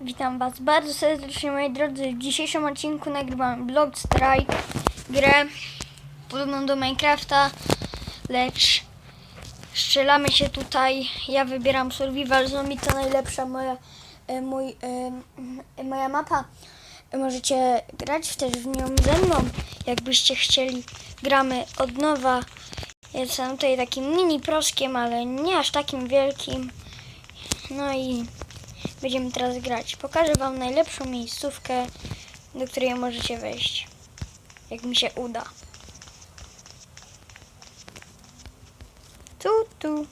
Witam Was bardzo serdecznie moi drodzy. W dzisiejszym odcinku nagrywam Block Strike, grę podobną do Minecrafta, lecz strzelamy się tutaj. Ja wybieram Survival Zombie, to najlepsza moja, e, mój, e, moja mapa. Możecie grać też w nią ze mną, jakbyście chcieli. Gramy od nowa. Jestem tutaj takim mini proskiem, ale nie aż takim wielkim. No i będziemy teraz grać. Pokażę Wam najlepszą miejscówkę, do której możecie wejść. Jak mi się uda. Tu, tu.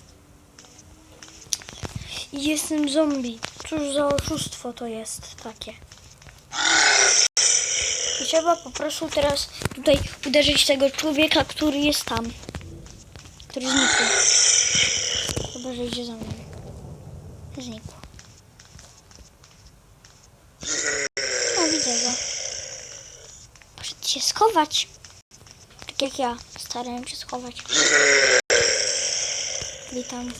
Jestem zombie. Cóż za oszustwo to jest takie. I trzeba po prostu teraz tutaj uderzyć tego człowieka, który jest tam. Który znikł. Chyba, że idzie za mną. Znikł. O, widzę go. Poszedł się schować. Tak jak ja starałem się schować. Witam.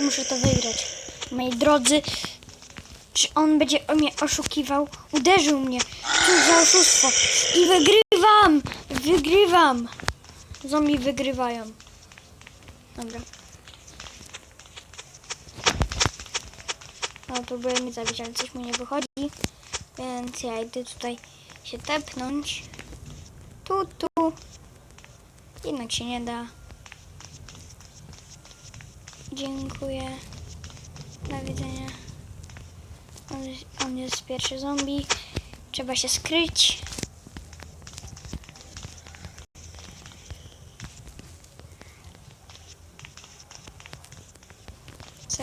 Muszę to wygrać. Moi drodzy, czy on będzie mnie oszukiwał? Uderzył mnie. Co za oszustwo. I wygrywam! Wygrywam! Zombie wygrywają. Dobra. No, próbuję mnie zabić, ale coś mi nie wychodzi. Więc ja idę tutaj się tepnąć. Tu, tu. Jednak się nie da. Dziękuję. Do widzenia. On, jest- on jest pierwszy zombie. Trzeba się skryć.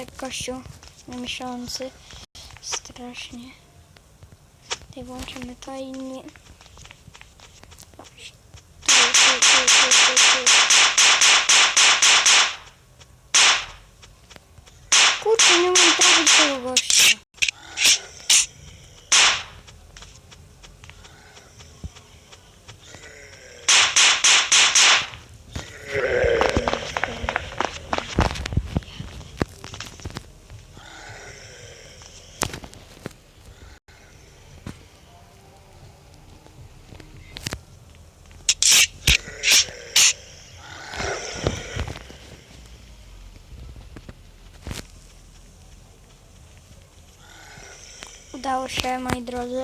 Jak kościół myślący. Strasznie. Tutaj włączymy to i nie... Kurczę, nie mam trafić tego gościa. Się, moi drodzy.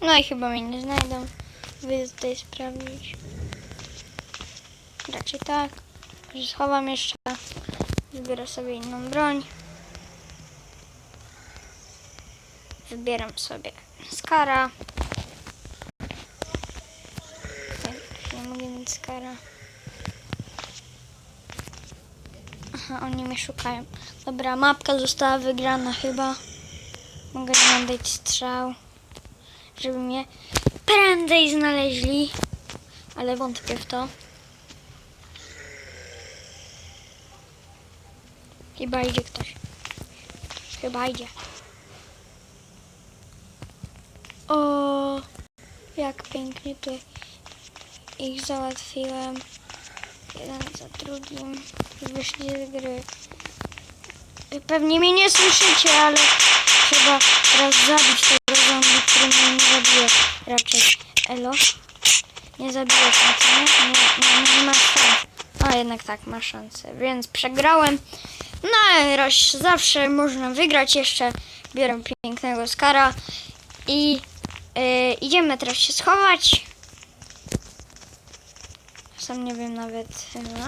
No i chyba mnie nie znajdą. Wy tutaj sprawdzić. Raczej tak. Schowam jeszcze. Wybiorę sobie inną broń. Wybieram sobie skara. Tak, nie mogę mieć skara. Aha, oni mnie szukają. Dobra, mapka została wygrana chyba. Mogę im dać strzał, żeby mnie prędzej znaleźli. Ale wątpię w to. Chyba idzie ktoś. Chyba idzie. O, jak pięknie tu ich załatwiłem. Jeden za drugim. I wyszli z gry. Pewnie mnie nie słyszycie, ale trzeba teraz zabić tego zombie, który mnie nie zabije. Raczej. Elo? Nie zabijesz mnie, co nie? Nie, nie, nie ma szans. A jednak tak, ma szansę. Więc przegrałem. No, roś, zawsze można wygrać jeszcze. Biorę pięknego skara. I yy, idziemy teraz się schować. Sam nie wiem nawet.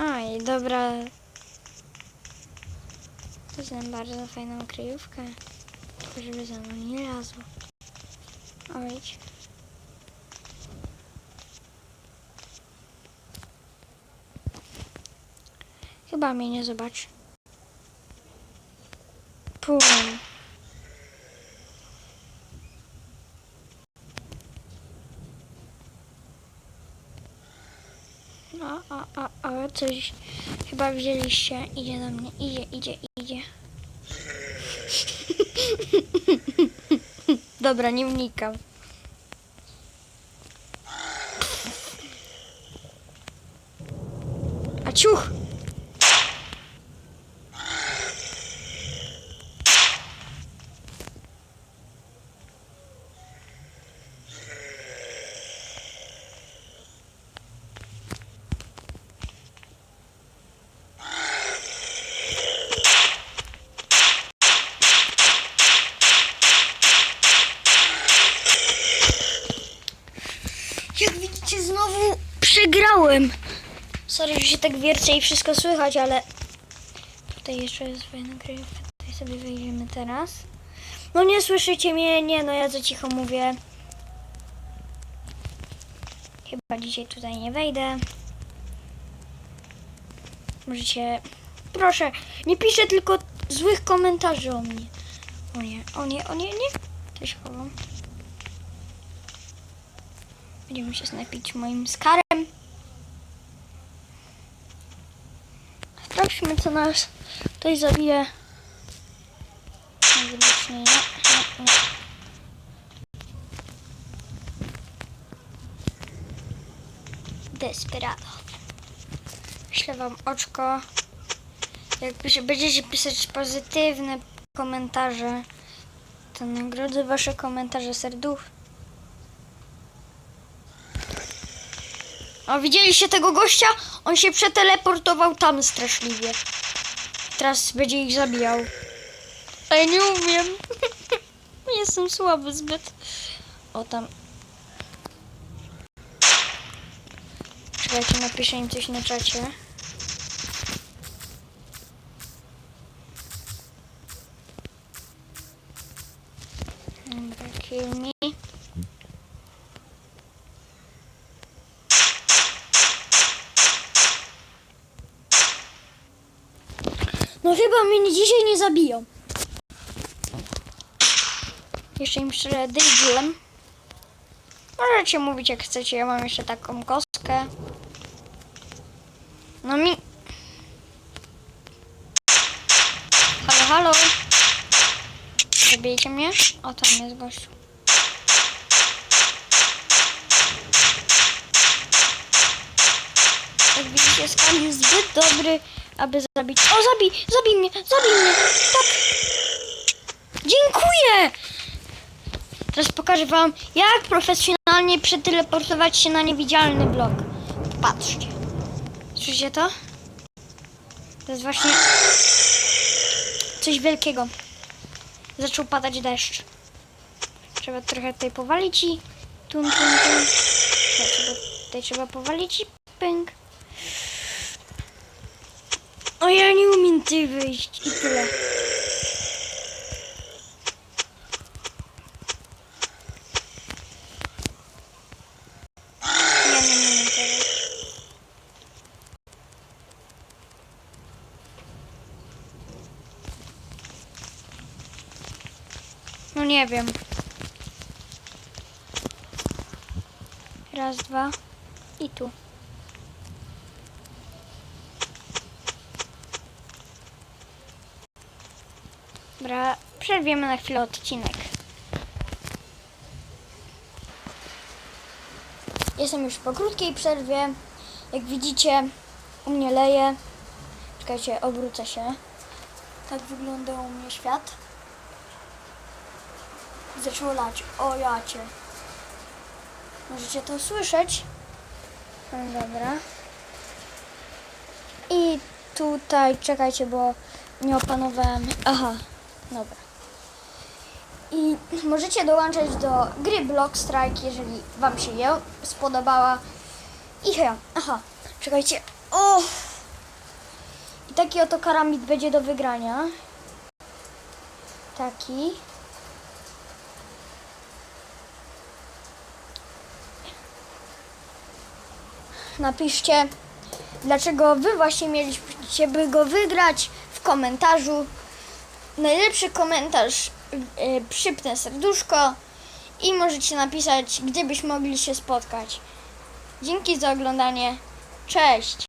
A i dobra. Znam bardzo fajną kryjówkę. Tylko żeby za mną nie lazło. Ojdź. Chyba mnie nie zobaczy. coś chyba wzięliście. Idzie do mnie, idzie, idzie, idzie. Dobra, nie wnikam. Znowu przegrałem. Sorry, że się tak wiercę i wszystko słychać, ale tutaj jeszcze jest nagrywka. Tutaj sobie wyjdziemy teraz. No nie słyszycie mnie, nie, no ja za cicho mówię. Chyba dzisiaj tutaj nie wejdę. Możecie... Proszę, nie piszę tylko złych komentarzy o mnie. O nie, o nie, o nie, nie. To się chowam. Będziemy się snapić moim skarem. Sprawdźmy, co nas tutaj zabije. Desperado. Wyślę wam oczko. Jak będziecie pisać pozytywne komentarze, to nagrodzę wasze komentarze serduch. A widzieliście tego gościa? On się przeteleportował tam straszliwie. Teraz będzie ich zabijał. Ja nie umiem. Jestem słaby zbyt. O tam. Czekajcie, napiszę im coś na czacie. Dobra, kill me. No chyba mnie dzisiaj nie zabiją. Jeszcze im strzelę dyglem. Możecie mówić jak chcecie, ja mam jeszcze taką kostkę. No mi... Halo, halo. Zabijcie mnie? O, tam jest gościu. Jak widzicie, skan jest zbyt dobry, aby zabić... O, zabij! Zabij mnie! Zabij mnie! Tak! Dziękuję! Teraz pokażę wam, jak profesjonalnie przeteleportować się na niewidzialny blok. Patrzcie. Słyszycie to? To jest właśnie coś wielkiego. Zaczął padać deszcz. Trzeba trochę tutaj powalić i tum, tum, tum. Trzeba, tutaj trzeba powalić i pęk. O, ja nie umiem tutaj wyjść i tyle. No nie wiem. Raz, dwa i tu. Dobra, przerwiemy na chwilę odcinek. Jestem już po krótkiej przerwie. Jak widzicie, u mnie leje. Czekajcie, obrócę się. Tak wygląda u mnie świat. Zaczęło lać. O jacie. Możecie to słyszeć? No dobra. I tutaj, czekajcie, bo nie opanowałem. Aha, dobra. I możecie dołączać do gry Block Strike, jeżeli Wam się je spodobała. I chyba, aha, czekajcie. O! I taki oto karambit będzie do wygrania. Taki. Napiszcie, dlaczego Wy właśnie mieliście by go wygrać w komentarzu. Najlepszy komentarz yy, przypnę serduszko i możecie napisać, gdzie byśmy mogli się spotkać. Dzięki za oglądanie. Cześć!